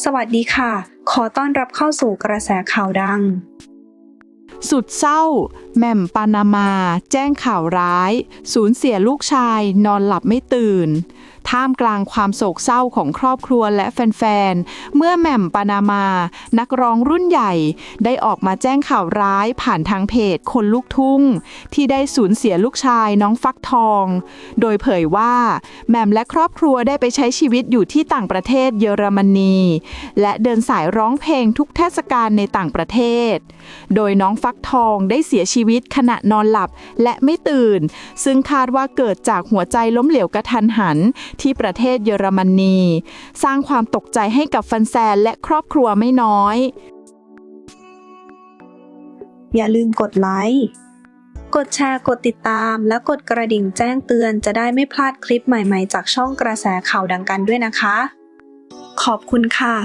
สวัสดีค่ะ ขอต้อนรับเข้าสู่กระแสข่าวดัง สุดเศร้าแหม่มปานามา แจ้งข่าวร้าย สูญเสียลูกชาย นอนหลับไม่ตื่น ท่ามกลางความโศกเศร้าของครอบครัวและแฟนๆ เมื่อแหม่มปานามา นักร้องรุ่นใหญ่ ได้ออกมาแจ้งข่าวร้ายผ่านทางเพจคนลูกทุ่ง ที่ได้สูญเสียลูกชายน้องฟักทอง โดยเผยว่าแหม่มและครอบครัวได้ไปใช้ชีวิตอยู่ที่ต่างประเทศเยอรมนี และเดินสายร้องเพลงทุกเทศกาลในต่างประเทศ โดยน้องฟักทองได้เสียชีวิตีวิตขณะนอนหลับและไม่ตื่น ซึ่งคาดว่าเกิดจากหัวใจล้มเหลวกระทันหัน ที่ประเทศเยอรมนี สร้างความตกใจให้กับแฟนและครอบครัวไม่น้อย อย่าลืมกดไลค์กดแชร์กดติดตาม และกดกระดิ่งแจ้งเตือนจะได้ไม่พลาดคลิปใหม่ๆ จากช่องกระแสข่าวดังกันด้วยนะคะ ขอบคุณค่ะ